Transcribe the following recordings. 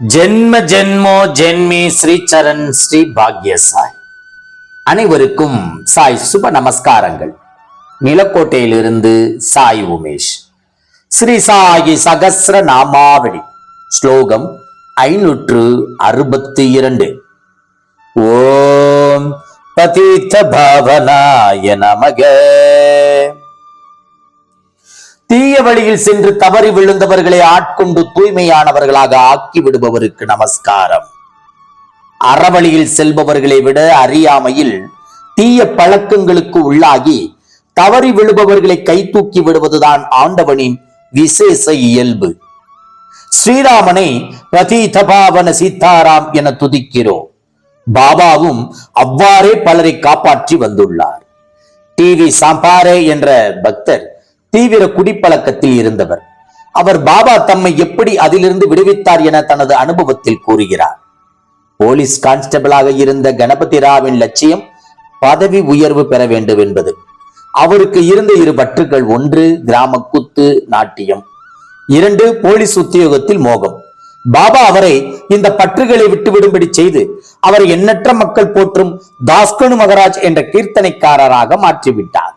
ஜென்ம ஜென்மோ ஜென்மி ஸ்ரீ சரண் ஸ்ரீ பாக்ய சாய் அனைவருக்கும் சாய் சுப நமஸ்காரங்கள். நிலக்கோட்டையிலிருந்து சாய் உமேஷ். ஸ்ரீ சாயி சகசிர நாமாவளி. ஸ்லோகம் ஐநூற்று அறுபத்தி இரண்டு. ஓம் பதித்த பாவனாய நமக. தீய வழியில் சென்று தவறி விழுந்தவர்களை ஆட்கொண்டு தூய்மையானவர்களாக ஆக்கி விடுபவருக்கு நமஸ்காரம். அறவழியில் செல்பவர்களை விட அறியாமையில் தீய பழக்கங்களுக்கு உள்ளாகி தவறி விழுபவர்களை கை தூக்கி விடுவதுதான் ஆண்டவனின் விசேஷ இயல்பு. ஸ்ரீராமனை பிரதீதபாவன சீதாராம் என துதிக்கிறோம். பாபாவும் அவ்வாறே பலரை காப்பாற்றி வந்துள்ளார். டிவி சாம்பாரே என்ற பக்தர் தீவிர குடிப்பழக்கத்தில் இருந்தவர். அவர் பாபா தம்மை எப்படி அதிலிருந்து விடுவித்தார் என தனது அனுபவத்தில் கூறுகிறார். போலீஸ் கான்ஸ்டபிளாக இருந்த கணபதி ராவின் லட்சியம் பதவி உயர்வு பெற வேண்டும் என்பது. அவருக்கு இருந்த இரு பற்றுகள் ஒன்று கிராம குத்து நாட்டியம். இரண்டு போலீஸ் உத்தியோகத்தில் மோகம். பாபா அவரை இந்த பற்றுகளை விட்டுவிடும்படி செய்து அவரை எண்ணற்ற மக்கள் போற்றும் தாஸ்கனு மகராஜ் என்ற கீர்த்தனைக்காரராக மாற்றிவிட்டார்.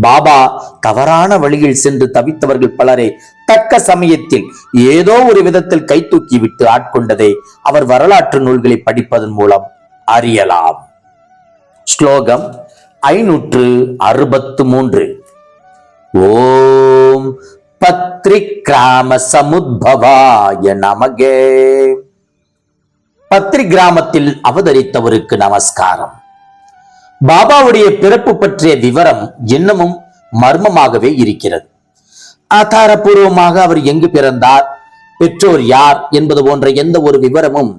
பாபா தவறான வழியில் சென்று தவித்தவர்கள் பலரை தக்க சமயத்தில் ஏதோ ஒரு விதத்தில் கை தூக்கி விட்டு ஆட்கொண்டதை அவர் வரலாற்று நூல்களை படிப்பதன் மூலம் அறியலாம். ஸ்லோகம் ஐநூற்று அறுபத்து மூன்று. ஓம் பத்ரிகிராம சமுத்பவாய நமகே. பத்ரி கிராமத்தில் அவதரித்தவருக்கு நமஸ்காரம். பாபாவுடைய பிறப்பு பற்றிய விவரம் இன்னமும் மர்மமாகவே இருக்கிறது. ஆதாரபூர்வமாக அவர் எங்கு பிறந்தார் பெற்றோர் யார் என்பது போன்ற எந்த ஒரு விவரமும்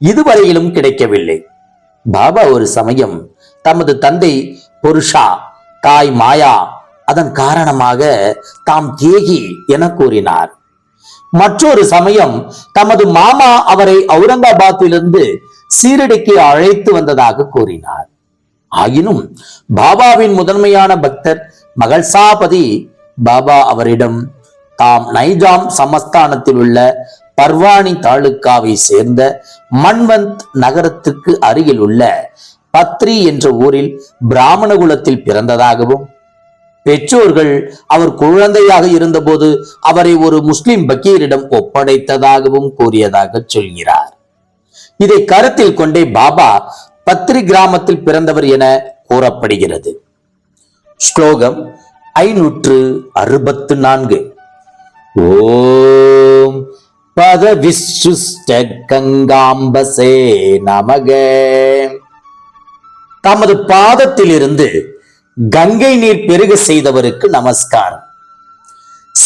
இதுவரையிலும் கிடைக்கவில்லை. பாபா ஒரு சமயம் தமது தந்தை புருஷா தாய் மாயா அதன் காரணமாக தாம் தேகி என கூறினார். மற்றொரு சமயம் தமது மாமா அவரை அவுரங்காபாத்திலிருந்து சீரடிக்கு அழைத்து வந்ததாக கூறினார். ஆயினும் பாபாவின் முதன்மையான பக்தர் மகள்சாபதி பாபா அவரிடம் தாம் நைஜாம் சமஸ்தானத்தில் உள்ள பர்வானி தாலுக்காவை சேர்ந்த மன்வந்த் நகரத்துக்கு அருகில் உள்ள பத்ரி என்ற ஊரில் பிராமண குலத்தில் பிறந்ததாகவும் பெற்றோர்கள் அவர் குழந்தையாக இருந்தபோது அவரை ஒரு முஸ்லிம் பக்கீரிடம் ஒப்படைத்ததாகவும் கூறியதாக சொல்கிறார். இதை கருத்தில் கொண்டே பாபா பத்திரி கிராமத்தில் பிறந்தவர் என கூறப்படுகிறது. ஸ்லோகம் ஐநூற்று அறுபத்து நான்கு. ஓம் பத விசுஷ்ட கங்காம்பசே நமக. தமது பாதத்திலிருந்து கங்கை நீர் பெருக செய்தவருக்கு நமஸ்காரம்.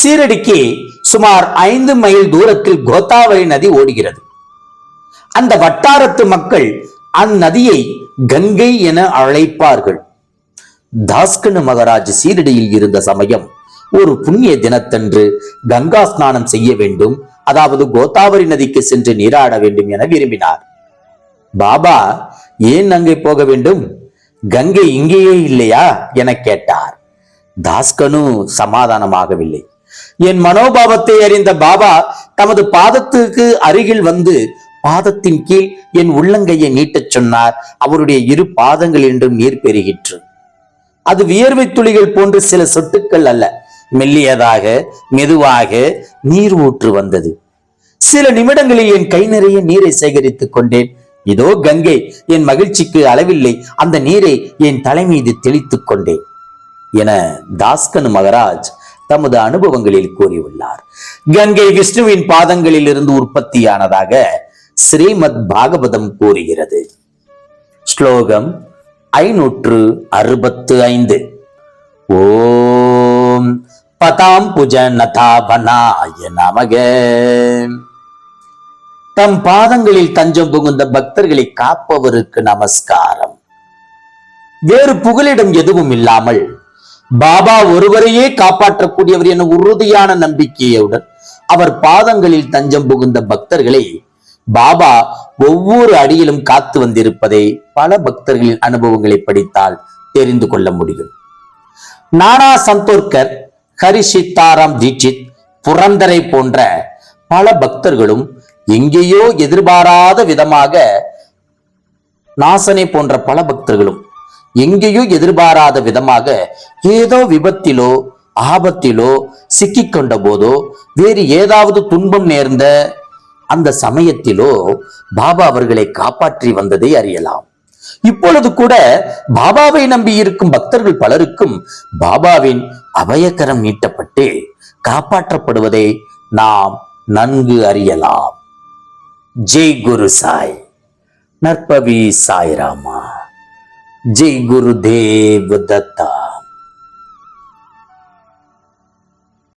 சீரடிக்கு சுமார் ஐந்து மைல் தூரத்தில் கோதாவரி நதி ஓடுகிறது. அந்த வட்டாரத்து மக்கள் அந்நதியை கங்கை என அழைப்பார்கள். தாஸ்கனு மகராஜ் சீரடியில் இருந்த சமயம் ஒரு புண்ணிய தினத்தன்று கங்கா ஸ்நானம் செய்ய வேண்டும் அதாவது கோதாவரி நதிக்கு சென்று நீராட வேண்டும் என விரும்பினார். பாபா ஏன் அங்கே போக வேண்டும்? கங்கை இங்கேயே இல்லையா? என கேட்டார். தாஸ்கனு சமாதானமாகவில்லை. என் மனோபாவத்தை அறிந்த பாபா தமது பாதத்துக்கு அருகில் வந்து பாதத்தின் கீழ் என் உள்ளங்கையை நீட்டச் சொன்னார். அவருடைய இரு பாதங்கள் என்றும் நீர் பெருகிற்று அது வியர்வை துளிகள் போன்று சில சொட்டுக்கள் அல்ல. மெல்லியதாக மெதுவாக நீர் ஊற்று வந்தது. சில நிமிடங்களில் என் கை நிறைய நீரை சேகரித்துக் கொண்டேன். இதோ கங்கை என் மகிழ்ச்சிக்கு அளவில்லை. அந்த நீரை என் தலைமீது தெளித்துக் கொண்டேன் என தாஸ்கனு மகராஜ் தமது அனுபவங்களில் கூறியுள்ளார். கங்கை விஷ்ணுவின் பாதங்களில் இருந்து உற்பத்தியானதாக ஸ்ரீமத் பாகவதம் கூறுகிறது. ஸ்லோகம் ஐநூற்று அறுபத்து ஐந்து. ஓம் பதாம் புஜ நதாபனாய நமக. தம் பாதங்களில் தஞ்சம் புகுந்த பக்தர்களை காப்பவருக்கு நமஸ்காரம். வேறு புகலிடம் எதுவும் இல்லாமல் பாபா ஒருவரையே காப்பாற்றக்கூடியவர் என உறுதியான நம்பிக்கையுடன் அவர் பாதங்களில் தஞ்சம் புகுந்த பக்தர்களை பாபா ஒவ்வொரு அடியிலும் காத்து வந்திருப்பதை பல பக்தர்களின் அனுபவங்களை படித்தால் தெரிந்து கொள்ள முடியும். நானா சந்தோர்கர் ஹரி சீதாராம் தீட்சித் புரந்தரை போன்ற பல பக்தர்களும் எங்கேயோ எதிர்பாராத விதமாக நாசனை போன்ற பல பக்தர்களும் எங்கேயோ எதிர்பாராத விதமாக ஏதோ விபத்திலோ ஆபத்திலோ சிக்கிக்கொண்ட போதோ வேறு ஏதாவது துன்பம் நேர்ந்த அந்த சமயத்திலோ பாபா அவர்களை காப்பாற்றி வந்ததை அறியலாம். இப்பொழுது கூட பாபாவை நம்பி இருக்கும் பக்தர்கள் பலருக்கும் பாபாவின் அபயக்கரம் நீட்டப்பட்டு காப்பாற்றப்படுவதை நாம் நன்கு அறியலாம். ஜெய் குரு சாய். நற்பவி சாய்ராமா. ஜெய் குரு தேவ் தத்தா.